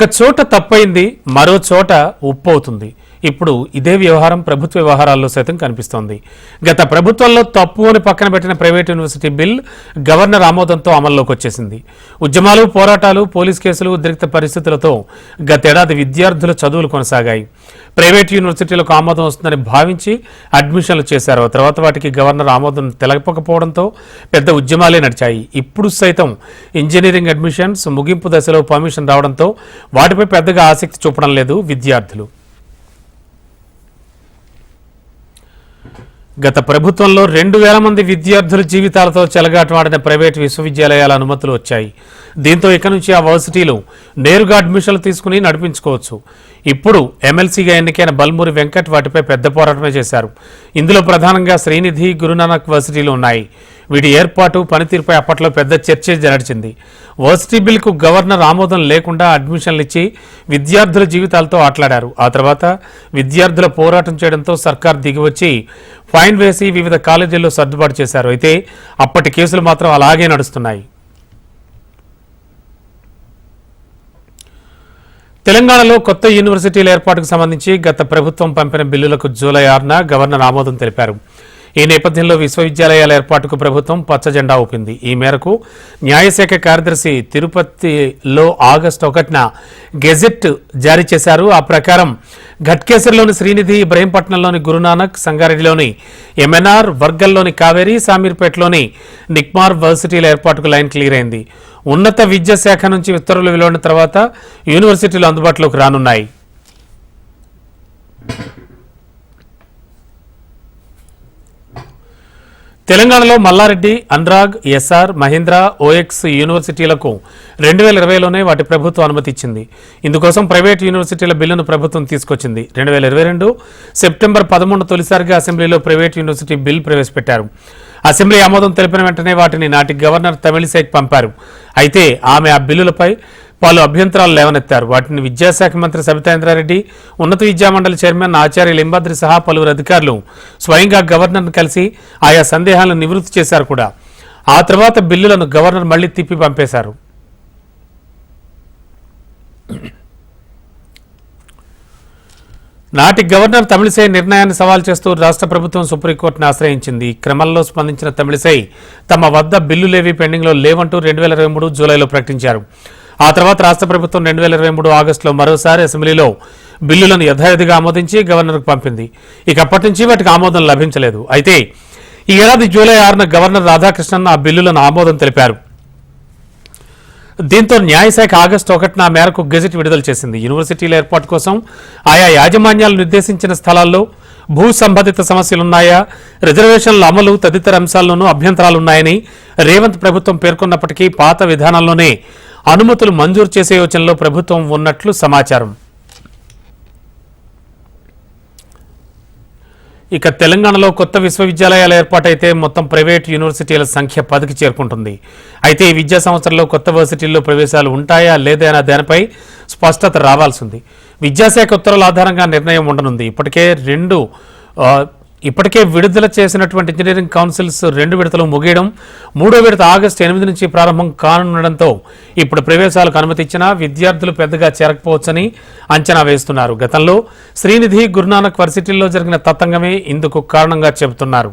ఒక చోట తప్పైంది మరో చోట ఉప్పు అవుతుంది ఇప్పుడు ఇదే వ్యవహారం ప్రభుత్వ వ్యవహారాల్లో సైతం కనిపిస్తోంది. గత ప్రభుత్వంలో తప్పు అని పక్కన పెట్టిన ప్రైవేట్ యూనివర్సిటీ బిల్ గవర్నర్ ఆమోదంతో అమల్లోకి వచ్చేసింది. ఉద్యమాలు పోరాటాలు పోలీస్ కేసులు ఉద్రిక్త పరిస్థితులతో గతేడాది విద్యార్థుల చదువులు కొనసాగాయి. ప్రైవేట్ యూనివర్సిటీలకు ఆమోదం వస్తుందని భావించి అడ్మిషన్లు చేశారు. తర్వాత వాటికి గవర్నర్ ఆమోదం తెలపకపోవడంతో పెద్ద ఉద్యమాలే నడిచాయి. ఇప్పుడు సైతం ఇంజనీరింగ్ అడ్మిషన్స్ ముగింపు దశలో పర్మిషన్ రావడంతో వాటిపై పెద్దగా ఆసక్తి చూపడం లేదు విద్యార్థులు. గత ప్రభుత్వంలో రెండు వేల మంది విద్యార్థుల జీవితాలతో చెలగాటమాడిన ప్రైవేట్ విశ్వవిద్యాలయాల అనుమతులు వచ్చాయి. దీంతో ఇక నుంచి ఆ వర్సిటీలు నేరుగా అడ్మిషన్లు తీసుకుని నడిపించుకోవచ్చు. ఇప్పుడు ఎమ్మెల్సీగా ఎన్నికైన బల్మూరి వెంకట్ వాటిపై పెద్ద పోరాటమే చేశారు. ఇందులో ప్రధానంగా శ్రీనిధి గురునానక్ వర్సిటీలు ఉన్నాయి. వీటి ఏర్పాటు పనితీరుపై అప్పట్లో పెద్ద చర్చ జరిచింది వర్సిటీ బిల్కు గవర్నర్ ఆమోదం లేకుండా అడ్మిషన్లు ఇచ్చి విద్యార్థుల జీవితాలతో ఆటలాడారు. ఆ తర్వాత విద్యార్థుల పోరాటం చేయడంతో సర్కార్ దిగివచ్చి ఫైన్ వేసి వివిధ కాలేజీల్లో సర్దుబాటు చేశారు. అయితే అప్పటి కేసులు మాత్రం అలాగే నడుస్తున్నాయి. తెలంగాణలో కొత్త యూనివర్సిటీల ఏర్పాటుకు సంబంధించి గత ప్రభుత్వం పంపిన బిల్లులకు జూలై ఆరున గవర్నర్ ఆమోదం తెలిపారు. ఈ నేపథ్యంలో విశ్వవిద్యాలయాల ఏర్పాటుకు ప్రభుత్వం పచ్చజెండా ఊపింది. ఈ మేరకు న్యాయశాఖ కార్యదర్శి తిరుపతిలో ఆగస్టు ఒకటిన గెజెట్ జారీ చేశారు. ఆ ప్రకారం ఘట్కేసర్లోని శ్రీనిధి ఇబ్రహీంపట్నంలోని గురునానక్ సంగారెడ్డిలోని ఎంఎన్ఆర్ వర్గల్లోని కావేరి సామీర్పేటలోని నిక్మార్ వర్సిటీల ఏర్పాటుకు లైన్ క్లియర్ అయింది. ఉన్నత విద్యాశాఖ నుంచి ఉత్తర్వులు వెలువడిన తర్వాత యూనివర్సిటీలు అందుబాటులోకి రానున్నాయి. తెలంగాణలో మల్లారెడ్డి అనురాగ్ ఎస్ఆర్ మహేంద్ర ఓఎక్స్ యూనివర్సిటీలకు రెండు వేల ఇరవైలోనే వాటి ప్రభుత్వం అనుమతి ఇచ్చింది. ఇందుకోసం ప్రైవేట్ యూనివర్సిటీల బిల్లును ప్రభుత్వం తీసుకొచ్చింది. రెండు వేల ఇరవై రెండు సెప్టెంబర్ పదమూడు తొలిసారిగా అసెంబ్లీలో ప్రైవేట్ యూనివర్సిటీ బిల్ ప్రవేశపెట్టారు. అసెంబ్లీ ఆమోదం తెలిపిన వెంటనే వాటిని నాటి గవర్నర్ తమిళిసైకి పంపారు. అయితే ఆమె ఆ బిల్లులపై పలు అభ్యంతరాలు లేవనెత్తారు. వాటిని విద్యాశాఖ మంత్రి సబితాయింద్రారెడ్డి ఉన్నత విద్యామండలి చైర్మన్ ఆచార్య లింబాద్రి సహా పలువురు అధికారులు స్వయంగా గవర్నర్ను కలిసి ఆయా సందేహాలను నివృత్తి చేశారు కూడా. ఆ తర్వాత బిల్లులను గవర్నర్ మళ్ళీ తిప్పి పంపేశారు. నాటి గవర్నర్ తమిళిసై నిర్ణయాన్ని సవాల్ చేస్తూ రాష్ట్ర ప్రభుత్వం సుప్రీంకోర్టును ఆశ్రయించింది. క్రమంలో స్పందించిన తమిళిసై తమ వద్ద బిల్లులేవి పెండింగ్లో లేవంటూ రెండు వేల ఇరవై మూడు జూలైలో ప్రకటించారు. ఆ తర్వాత రాష్ట్ర ప్రభుత్వం రెండు వేల ఇరవై మూడు ఆగస్టులో మరోసారి అసెంబ్లీలో బిల్లులను యథాయథిగా ఆమోదించి గవర్నర్కు పంపింది. ఇక అప్పటి నుంచి వాటికి ఆమోదం లభించలేదు. అయితే ఈ ఏడాది జూలై ఆరున గవర్నర్ రాధాకృష్ణన్ ఆ బిల్లులను ఆమోదం తెలిపారు. దీంతో న్యాయశాఖ ఆగస్టు ఒకటిన ఆ మేరకు గెజెట్ విడుదల చేసింది. యూనివర్సిటీల ఏర్పాటు కోసం ఆయా యాజమాన్యాలు నిర్దేశించిన స్థలాల్లో భూ సంబంధిత సమస్యలున్నాయా? రిజర్వేషన్ల అమలు తదితర అంశాల్లోనూ అభ్యంతరాలున్నాయని రేవంత్ ప్రభుత్వం పేర్కొన్నప్పటికీ పాత విధానంలోనే అనుమతులు మంజూరు చేసే యోచనలో ప్రభుత్వం ఉన్నట్లు సమాచారం. ఇక తెలంగాణలో కొత్త విశ్వవిద్యాలయాల ఏర్పాటైతే మొత్తం ప్రైవేట్ యూనివర్సిటీల సంఖ్య పదికి చేరుకుంటుంది. అయితే ఈ విద్యా సంవత్సరంలో కొత్త వర్సిటీల్లో ప్రవేశాలు ఉంటాయా లేదా అనే దానిపై స్పష్టత రావాల్సింది. విద్యాశాఖ ఉత్తర్వుల ఆధారంగా నిర్ణయం ఉండనుంది. ఇప్పటికే రెండు ఇప్పటికే విడుదల చేసినటువంటి ఇంజనీరింగ్ కౌన్సిల్స్ రెండు విడతలు ముగియడం మూడో విడత ఆగస్టు ఎనిమిది నుంచి ప్రారంభం కానుండడంతో ఇప్పుడు ప్రవేశాలకు అనుమతి ఇచ్చినా విద్యార్థులు పెద్దగా చేరకపోవచ్చని అంచనా వేస్తున్నారు. గతంలో శ్రీనిధి గురునానక్ వర్సిటీల్లో జరిగిన తతంగమే ఇందుకు కారణంగా చెబుతున్నారు.